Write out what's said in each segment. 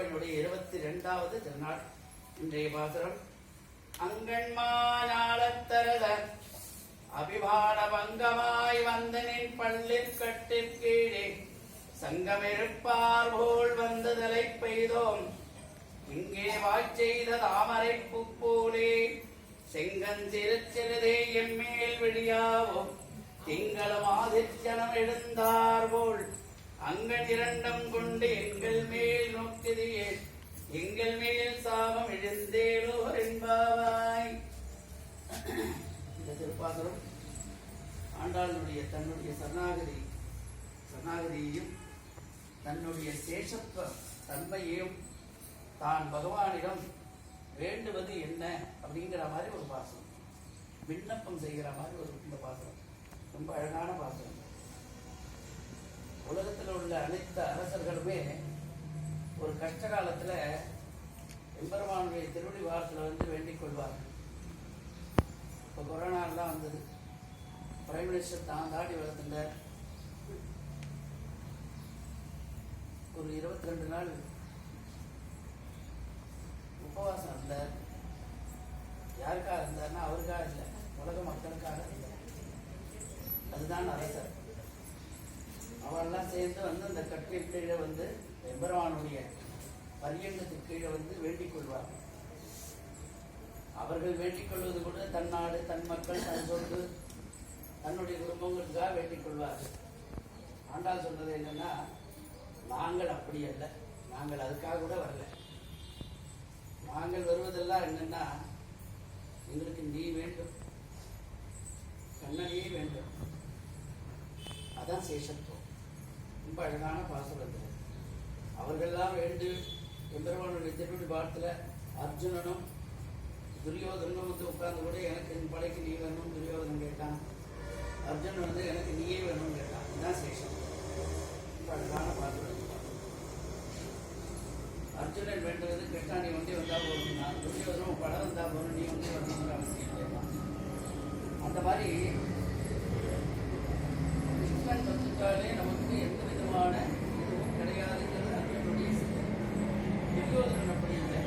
திருப்பாவையினுடைய இருபத்தி ரெண்டாவது திருநாள். இன்றைய பாசுரம். அங்கண்மானாளத்தரத அபிமான பங்கமாய் வந்தனின் பள்ளிற் கட்டிற் கீழே சங்கமிருப்பார் போல் வந்ததலை பெய்தோம். இங்கே வாய்ச்செய்த தாமரை பூப்போலே செங்கஞ்சிறுச்சிறுதே எம்மேல் விழியாவும். திங்களும் ஆதித்யனம் எழுந்தார் போல் அங்கள் இரண்டம் கொண்டு எங்கள் மேல் நோக்கிதியே. எங்கள் மேல் சாபம் எழுந்தேலோ என்பாவாய். இந்த திருப்பாசுரம் ஆண்டாளனுடைய தன்னுடைய சரணாகதி சரணாகதியையும் தன்னுடைய சேஷத்துவ தன்மையையும் தான் பகவானிடம் வேண்டுவது என்ன அப்படிங்கிற மாதிரி ஒரு பாசனம் விண்ணப்பம் செய்கிற மாதிரி ஒரு இந்த பாசனம் ரொம்ப அழகான பாசனம் உலகத்தில் உள்ள அனைத்து அரசர்களுமே ஒரு கஷ்ட காலத்தில் எம்பெருமானுடைய திருவடி வாரத்தில் வந்து வேண்டிக் கொள்வார்கள். இப்போ கொரோனாலாம் வந்தது. பிரைம் மினிஸ்டர் தான் தாடி வளர்த்துட்டார். ஒரு இருபத்தி ரெண்டு நாள் உபவாசம் இருந்தார். யாருக்காக இருந்தார்னா அவருக்காக இல்லை உலக மக்களுக்காக இல்லை. அதுதான் அரசர். அவரெல்லாம் சேர்ந்து வந்து அந்த கட்டில் கீழே வந்து எம்பெருமானுடைய பரியங்கத்துக்கு கீழே வந்து வேண்டிக் கொள்வார்கள் அவர்கள் வேண்டிக் கொள்வது கூட தன் நாடு தன் மக்கள் தன் சொத்து தன்னுடைய குடும்பங்களுக்காக வேண்டிக் கொள்வார்கள். ஆண்டாள் சொன்னது என்னன்னா நாங்கள் அப்படி அல்ல. நாங்கள் அதுக்காக கூட வரல. நாங்கள் வருவதெல்லாம் என்னன்னா எங்களுக்கு நீ வேண்டும். கண்ணனையே வேண்டும். அதான் சேஷத்துவம். ரொம்ப அழகான பாசுரம் இது. அவர்கள்லாம் வேண்டு எம்பெருமானுடைய திருவடி பாடத்தில் அர்ஜுனனும் துரியோதனும் வந்து உட்கார்ந்து கூட எனக்கு என் படைக்கு நீ வேணும் துரியோதனன் கேட்டான். அர்ஜுனன் வந்து எனக்கு நீயே வேணும்னு கேட்டான். இதுதான் சேஷம். ரொம்ப அழகான பாசுரம் அர்ஜுனன் வேண்டுவது கேட்டா நீ வந்து வந்தால் போகணும் நான் துரியோதனும் படம் வந்தா போகணும் நீ வந்து வரணுங்கிற அவசியம் இல்லையா அந்த மாதிரி கிருஷ்ணன் வந்துட்டாலே நமக்கு எந்த விதமான இதுவும் கிடையாதுங்கிறது அர்ஜுனுடைய சிந்தை. துரியோதனன் அப்படி இல்லை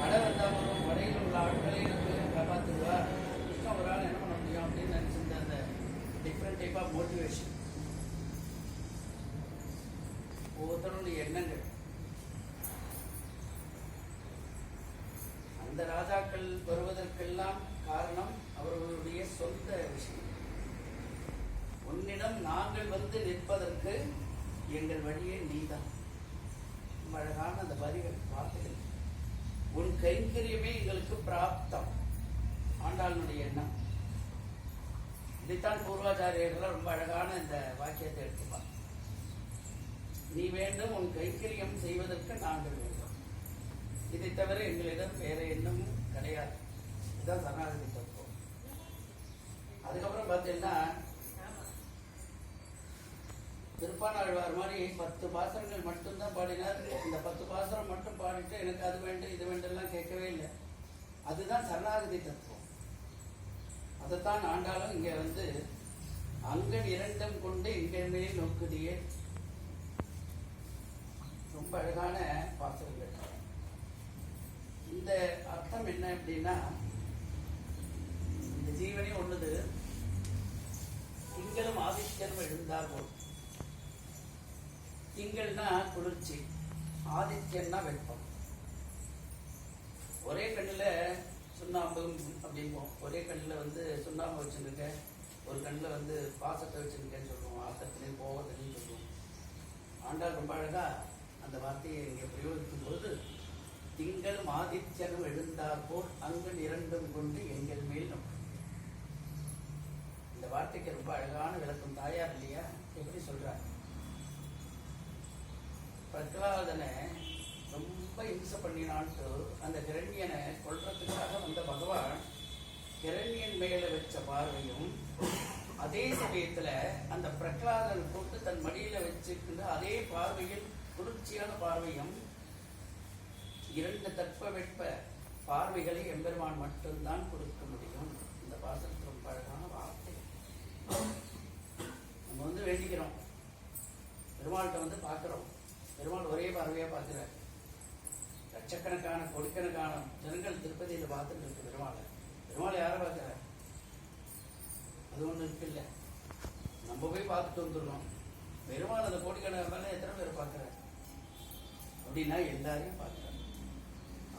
படை வந்தா போதும் படையில் உள்ள ஆட்களை எனக்கு காப்பாற்றுவார் கிருஷ்ணன் ஒரு ஆள் என்ன பண்ண முடியும் அப்படின்னு நினைச்சிருந்த அந்த டிஃப்ரெண்ட் டைப் ஆஃப் மோட்டிவேஷன் ஒவ்வொருத்தருடைய எண்ணங்கள் அந்த ராஜாக்கள் வருவதற்கெல்லாம் காரணம் அவர்களுடைய சொந்த விஷயம் உன்னிடம் நாங்கள் வந்து நிற்பதற்கு எங்கள் வழியே நீதான். ரொம்ப அழகான அந்த வரிகள் வார்த்தைகள். உன் கைங்கரியமே எங்களுக்கு பிராப்தம். ஆண்டாளனுடைய எண்ணம். இதைத்தான் பூர்வாச்சாரியர்கள் ரொம்ப அழகான இந்த வாக்கியத்தை எடுத்துப்பாங்க. நீ வேண்டும் உன் கைங்கரியம் செய்வதற்கு நாங்கள் வேண்டும். இதை தவிர எங்களிடம் வேற எண்ணமும் கிடையாது. இதுதான் சரணாகதி தத்துவம். அதுக்கப்புறம் பார்த்தீங்கன்னா திருப்பானாழ்வார் மாதிரி பத்து பாசனங்கள் மட்டும்தான் பாடினார். இந்த பத்து பாசனம் மட்டும் பாடிட்டு எனக்கு அது வேண்டும் இது வேண்டும்லாம் கேட்கவே இல்லை. அதுதான் சரணாகதி தத்துவம். அதைத்தான் ஆண்டாலும் இங்க வந்து அங்கன் இரண்டும் கொண்டு எங்கள் நோக்குதியே. ரொம்ப அழகான பாசனங்கள் இந்த அர்த்தம் என்ன அப்படின்னா இந்த ஜீவனே ஒண்ணுது. திங்களும் ஆதித்யனும் எழுந்தார் போல் திங்கள்னா குளிர்ச்சி ஆதித்யன்னா வெப்பம். ஒரே கண்ணுல சுண்ணாம்பு அப்படிம்போம். ஒரே கண்ணுல வந்து சுண்ணாம்பு வச்சுருக்க ஒரு கண்ணுல வந்து பாசத்தை வச்சுருக்கேன்னு சொல்லுவோம். ஆக்கத்திலையும் கோபத்திலையும் சொல்லுவோம். ஆண்டாள் ரொம்ப அழகா அந்த வார்த்தையை இங்கே பிரயோகிக்கும் போது திங்களும் ஆதித்யனும் எழுந்தார் போல் இரண்டும் கொண்டு எங்கள் மேல் நோக்கு. இந்த வார்த்தைக்கு ரொம்ப அழகான விளக்கம். தாயார் இல்லையா? எப்படி சொல்கிறாங்க பிரகலாதனை ரொம்ப இம்சை பண்ணினான்ட்டு அந்த கிரண்யனை கொள்றதுக்காக வந்த பகவான் கிரண்யன் மேல வச்ச பார்வையும் அதே சமயத்துல அந்த பிரகலாதன் போட்டு தன் மடியில வச்சிருக்கின்ற அதே பார்வையில் குளிர்ச்சியான பார்வையும் இரண்டு தட்பவெட்ப பார்வைகளை எம்பெருமான் மட்டும்தான் கொடுக்க முடியும். இந்த பாசனத்து ரொம்ப அழகான வார்த்தை. நம்ம வந்து வேண்டிக்கிறோம். பெருமாள்கிட்ட வந்து பார்க்குறோம். பெருமாள் ஒரே பார்வையா பார்க்கிறார். லட்சக்கணக்கான கோடிக்கணக்கான ஜனங்கள் திருப்பதியில் பார்த்துட்டு இருக்கு பெருமாளை. பெருமாள் யாரை பார்க்கிறார்? அது ஒன்றும் இருக்குல்ல. நம்ம போய் பார்த்துட்டு வந்துடுறோம் பெருமாள் அந்த கோடிக்கணக்கான எத்தனை பேர் பார்க்கிறார்? அப்படின்னா எல்லாரையும் பார்க்கிறார்.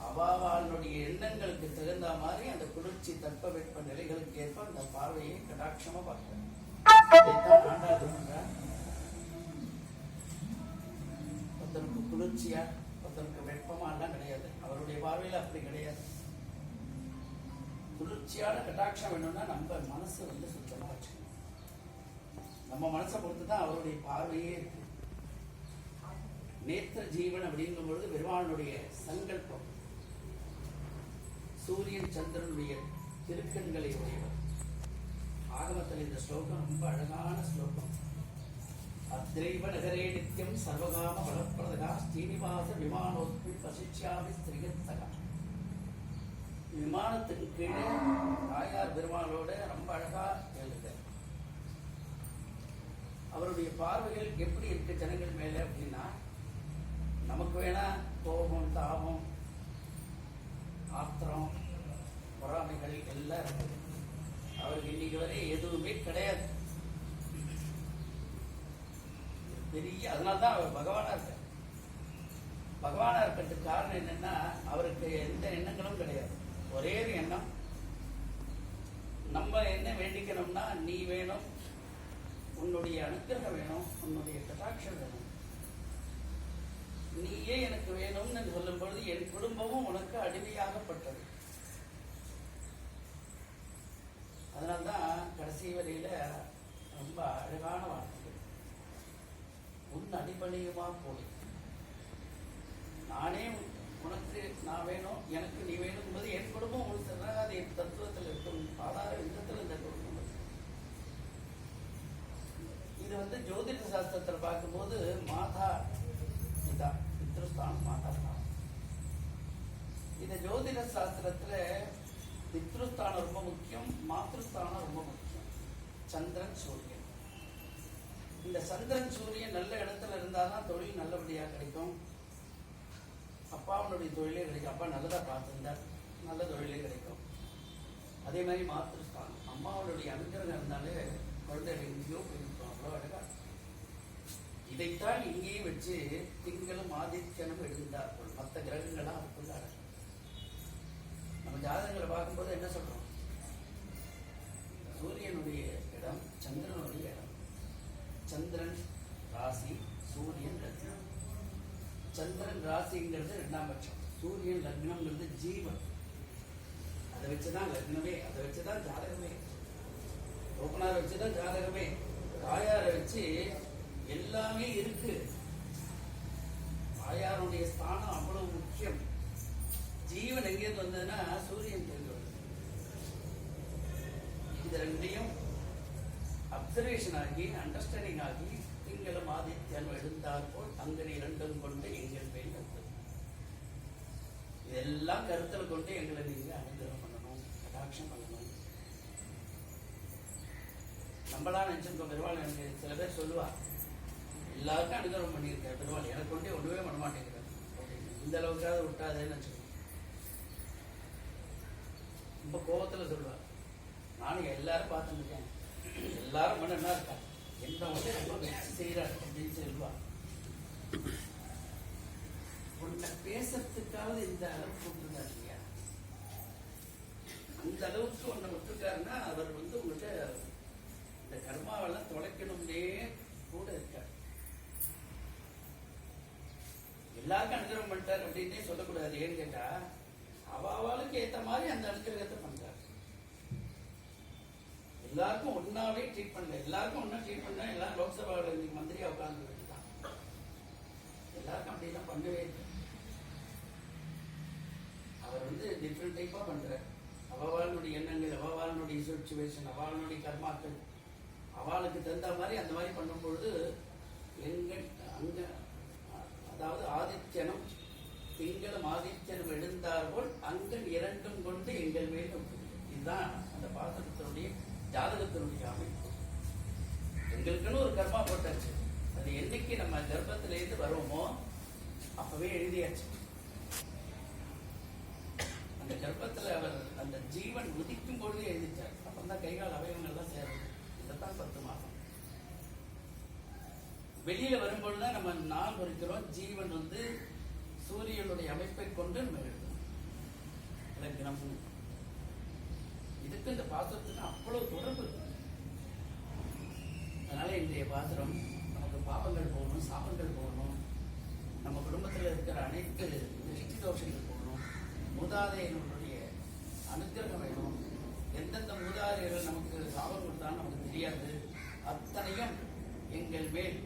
அவாவாளுடைய எண்ணங்களுக்கு தகுந்த மாதிரி அந்த குளிர்ச்சி தட்பவெட்ப நிலைகளுக்கு ஏற்ப அந்த பார்வையை கடாட்சமா பார்க்கிறார். ஆண்டாது ஒருத்தருக்கு குளிர்ச்சியா ஒருத்தனுக்கு வெப்பமா எல்லாம் கிடையாது. அவருடைய பார்வையில அப்படி கிடையாது. குளிர்ச்சியான கட்டாட்சம் வேணும்னா நம்ம மனசு வந்து சுத்தமா வச்சுக்கணும். நம்ம மனசை பொறுத்து தான் அவருடைய பார்வையே இருக்கு. நேத்திர ஜீவன் அப்படிங்கும் பொழுது பெருமானுடைய சங்கல்பம். சூரியன் சந்திரனுடைய திருக்கண்களை உடையவர். ஆகமத்தில் இந்த ஸ்லோகம் ரொம்ப அழகான ஸ்லோகம். அத்ரைவ நகரே நித்யம் சர்வகாம பலப்பிரதகா ஸ்ரீனிவாச விமானோத்மி பசிச்சாமி ஸ்திரிகத்தகா விமானத்துக்கு கீழே தாயார் பெருமாளோட ரொம்ப அழகா எழுது அவருடைய பார்வைகள் எப்படி இருக்கு ஜனங்கள் மேல அப்படின்னா நமக்கு வேணா கோபம் தாபம் ஆத்திரம் பொறாமைகள் எல்லாம் இருக்குது. அவருக்கு இன்னைக்கு வரை எதுவுமே கிடையாது. பெரிய அதனால தான் அவர் பகவானா இருக்கார். பகவானா இருக்கிறதுக்கு காரணம் என்னன்னா அவருக்கு எந்த எண்ணங்களும் கிடையாது. ஒரே ஒரு எண்ணம். நம்ம என்ன வேண்டிக்கணும்னா நீ வேணும் உன்னுடைய அனுகிரகம் வேணும் உன்னுடைய கட்டாட்சம் வேணும். நீயே எனக்கு வேணும்னு சொல்லும் பொழுது என் குடும்பமும் உனக்கு அடிமையாகப்பட்டது. அதனால்தான் கடைசி வரையில ரொம்ப அழகான வாழ்க்கை உன் போய் நானே உனக்கு நான் வேணும் எனக்கு நீ வேணும் என்பது என் குடும்பம் உன் என் தத்துவத்தில் இருக்கும் ஆதார விதத்தில் இந்த குடும்பம் இது வந்து ஜோதிட சாஸ்திரத்தில் பார்க்கும்போது மாதா பிதா பித்ருஸ்தானம் மாதா ஸ்தானம் இந்த ஜோதிட சாஸ்திரத்துல பித்ருஸ்தானம் ரொம்ப முக்கியம் மாத்ருஸ்தானம் ரொம்ப முக்கியம். சந்திரன் சூரியன். இந்த சந்திரன் சூரியன் நல்ல இடத்துல இருந்தாதான் தொழில் நல்லபடியா கிடைக்கும். அப்பாவுடைய தொழிலே கிடைக்கும். அப்பா நல்லதாக பார்த்திருந்தார் நல்ல தொழிலே கிடைக்கும். அதே மாதிரி மாத்திருப்பாங்க. அம்மாவுடைய அனுகிரகம் இருந்தாலே குழந்தைகள் எங்கேயோ போயிருக்கும் அவ்வளோ அழகா இதைத்தான் இங்கேயும் வச்சு திங்களும் ஆதித்யனும் எழுந்தார்கள். மற்ற கிரகங்கள்லாம் அதுக்குள்ள அடங்கும் நம்ம ஜாதகங்களை பார்க்கும்போது என்ன சொல்றோம்? சூரியனுடைய இடம் சந்திரனுடைய இடம் சந்திரன் ராசி சூரியன் லக்னம். சந்திரன் ராசிங்கிறது ரெண்டாம் பட்சம். சூரியன் லக்னம்ங்கிறது ஜீவன். அதை வச்சுதான் லக்னமே அதை வச்சுதான் ஜாதகமே. ஓப்பனாரை வச்சுதான் ஜாதகமே. தாயாரை வச்சு எல்லாமே இருக்கு. தாயாருடைய ஸ்தானம் அவ்வளவு முக்கியம். ஜீவன் எங்கேருந்து வந்ததுன்னா சூரியன் தெரிஞ்சு வந்தது. இது ரெண்டையும் அப்சர்வேஷன் ஆகி அண்டர்ஸ்டாண்டிங் ஆகி திங்களும் ஆதித்யன் எழுந்தார் போல் அங்கனை இரண்டும் கொண்டு எங்கள் மேல் வந்தது. இதெல்லாம் கருத்தில் கொண்டு எங்களை நீங்க அனுகிரகம் பண்ணணும் கடாட்சம் பண்ணணும். நம்மளா நினைச்சிருக்கோம் பெருமாள் எனக்கு சில பேர் சொல்லுவா எல்லாருக்கும் அனுகிரகம் பண்ணியிருக்காரு பெருமாள் எனக்கு கொண்டே ஒண்ணுமே பண்ண மாட்டேங்கிறார். இந்த அளவுக்காவது விட்டாதேன்னு வச்சுக்கோங்க. ரொம்ப கோபத்துல சொல்லுவார் நானும் எல்லாரும் பார்த்துருக்கேன் எல்லாரும் என்ன இருக்கா? என்ன வச்சு செய்யறாரு அப்படின்னு சொல்லுவா. உன்னை பேசுறதுக்காவது இந்த அளவுக்கு விட்டுருந்தார் இல்லையா அந்த அளவுக்கு உன்னை விட்டுருக்காருன்னா அவர் வந்து உங்கள்கிட்ட இந்த கர்மாவெல்லாம் தொலைக்கணும்னே கூட இருக்கார். எல்லாருக்கும் அனுகிரகம் பண்ணிட்டார் அப்படின்னே சொல்லக்கூடாது. ஏன்னு கேட்டா அவாவாளுக்கு ஏத்த மாதிரி அந்த அனுகிரகத்தை பண்றார் எல்லாருக்கும் ஒன்னாவே ட்ரீட் பண்ணல எல்லாருக்கும் ஒன்னா ட்ரீட் பண்ணா எல்லாரும் லோக்சபாவில் இன்னைக்கு மந்திரியா உட்கார்ந்து வேண்டியதான் எல்லாருக்கும் அப்படிலாம் பண்ணவே இல்லை. அவர் வந்து டிஃப்ரெண்ட் டைப்பா பண்றார். அவவாளுடைய எண்ணங்கள் அவவாளுடைய சுச்சுவேஷன் அவளுடைய கர்மாக்கள். அவளுக்கு தகுந்த மாதிரி அந்த மாதிரி பண்ணும்பொழுது எங்கள் அங்க அதாவது ஆதித்யனும் திங்களும் ஆதித்யனும் எழுந்தார்கள் அங்கன் இரண்டும் கொண்டு எங்கள் மேலும் இதுதான் ஜாதகத்தினுடைய அமைப்பு. எங்களுக்குன்னு ஒரு கர்மா போட்டாச்சு. அது என்னைக்கு நம்ம கர்ப்பத்திலேருந்து வருவோமோ அப்பவே எழுதியாச்சு. அந்த கர்ப்பத்துல அவர் அந்த ஜீவன் உதிக்கும் பொழுது எழுதிச்சார். அப்பதான் கைகால் அவயவங்கள்லாம் சேரும் இதைத்தான் பத்து மாசம் வெளியில வரும்பொழுது தான் நம்ம நாள் குறிக்கிறோம். ஜீவன் வந்து சூரியனுடைய அமைப்பை கொண்டு நம்ம எழுதணும் நம்ம இதுக்கு இந்த பாத்திரத்துக்கு அவ்வளவு தொடர்பு இருக்கு. அதனால இன்றைய பாத்திரம் நமக்கு பாபங்கள் போகணும் சாபங்கள் போகணும். நம்ம குடும்பத்தில் இருக்கிற அனைத்து திருஷ்டி தோஷங்கள் போகணும். மூதாதையினுடைய அனுகிரகம் வேணும். எந்தெந்த மூதாதையர்கள் நமக்கு சாபம் கொடுத்தாலும் நமக்கு தெரியாது. அத்தனையும் எங்கள் மேல்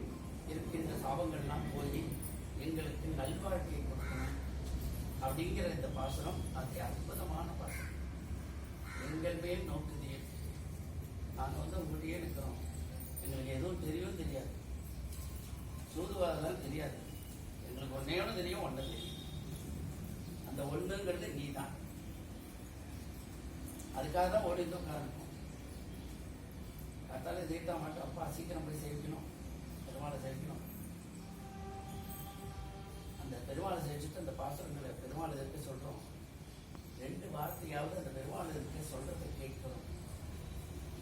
இருக்கின்ற சாபங்கள்லாம் போய் எங்களுக்கு நல்வாழ்க்கையை கொடுக்கணும். அப்படிங்கிற இந்த பாசனம் அது எங்கள் மேல் நோக்குதேன் நாங்கள் வந்து உங்கள்கிட்டயே நிற்கிறோம் எங்களுக்கு எதுவும் தெரியும் தெரியாது. சூதுவாதெல்லாம் தெரியாது. எங்களுக்கு ஒன்னே ஒன்று தெரியும் ஒன்று தெரியும். அந்த ஒன்றுங்கிறது நீ தான் அதுக்காக தான் ஓடி உட்காரணும் கத்தாலே ஜெயித்தா மாட்டோம் அப்பா சீக்கிரம் போய் சேவிக்கணும். பெருமாளை சேவிக்கணும். அந்த பெருமாளை சேவிச்சுட்டு அந்த பாசுரங்களை பெருமாளை இருக்க சொல்றோம். ரெண்டு வார்த்தையாவது அந்த பெருமாளை இருக்க சொல்றதை கேட்கிறோம்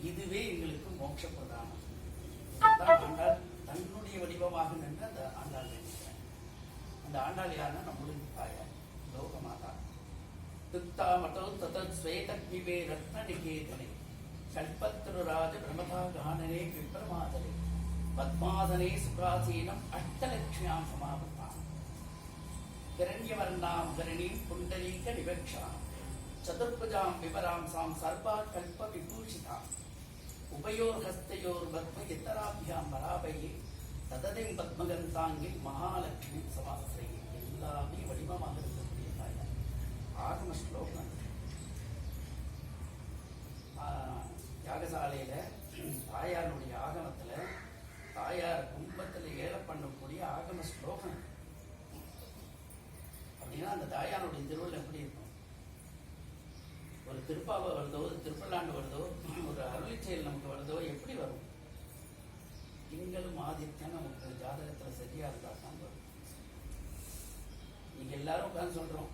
இதுவே எங்களுக்கு மோட்ச பிரதானம் தன்னுடைய வடிவமாக நின்று அந்த ஆண்டாள் நினைக்கிறேன் அந்த ஆண்டாள் யாருன்னா நம்முடைய தாயார் லோகமாதா. துக்தாமட்டோ ததத் ஸ்வேதக்விவே ரத்ன நிகேதனை கல்பத்ருராஜ பிரமதா கானனே விப்ரமாதனை. பத்மாதனே சுகாசீனம் அஷ்டலட்சுமியாம் சமாபத்தான் கிரண்யவர்ணாம் கரணி புண்டலீக நிபக்ஷாம் சதுர்புஜாம் விபராம்சாம் சர்வா கல்ப விபூஷிதாம் உபயோர் ஹஸ்தையோர் பத்ம இத்தராபியாம் பராபையே தததிம் பத்மகந்தாங்கி மகாலட்சுமி சமாசிரியை எல்லாமே வடிவமாக இருக்கக்கூடிய தாயார் ஆகம ஸ்லோகம் ஆஹ், யாகசாலையில தாயாருடைய ஆகமத்துல தாயார் கும்பத்துல ஏல பண்ணக்கூடிய ஆகம ஸ்லோகம் அப்படின்னா அந்த தாயாருடைய திருவள்ளுவர் எப்படி இருக்கும்? திருப்பாவை வருதோ திருப்பல்லாண்டு வருதோ ஒரு அருளி செயல் நமக்கு வருதோ எப்படி வரும்? திங்களும் ஆதித்யம் நமக்கு ஜாதகத்துல சரியா இருந்தா தான் வரும். நீங்க எல்லாரும் உட்காந்து சொல்றோம்.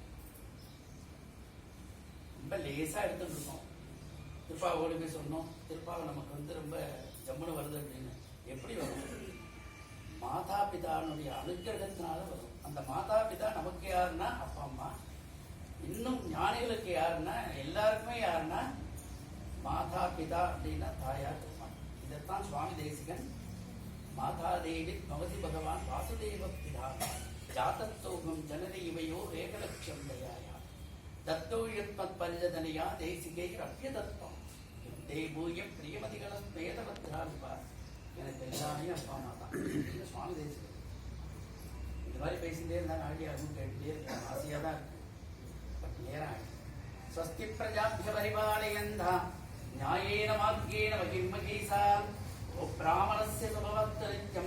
ரொம்ப லேசா எடுத்துட்டு இருக்கோம். திருப்பாவோடுமே போய் சொன்னோம். திருப்பாவை நமக்கு வந்து ரொம்ப ஜம்முன்னு வருது அப்படின்னு. எப்படி வரும்? மாதா பிதானுடைய அனுகிரகத்தினால வரும். அந்த மாதா பிதா நமக்கு யாருன்னா அப்பா அம்மா. இன்னும் ஞானிகளுக்கு யாருன்னா எல்லாருக்குமே யாருன்னா மாதா பிதா அப்படின்னா தாயார் பெருமாள் இதைத்தான் சுவாமி தேசிகன் மாதா தேவி பகவதி பகவான் வாசுதேவ பிதா ஜாதத்தோகம் ஜனதி இவையோ ஏகலட்சம் தயாயா தத்தோயத்மத் பரிஜதனையா தேசிகை ரப்யதத்வம் தேவூய பிரியமதிகளும் வேதவத்திரால் எனக்கு எல்லாமே அப்பா அம்மா தான். இது சுவாமி தேசிகன்? இந்த மாதிரி பேசிட்டே இருந்தா நாடி ஆகும் கேட்டுட்டே இருக்கேன் ஆசையாக தான் இருக்கு. స్వస్తి ప్రజాభ్య పరిపాలయంధ న్యాయేన మార్గేణ మహిమ్మకీసా ఓ బ్రాహ్మణస్య సుభవత్తు నిత్యం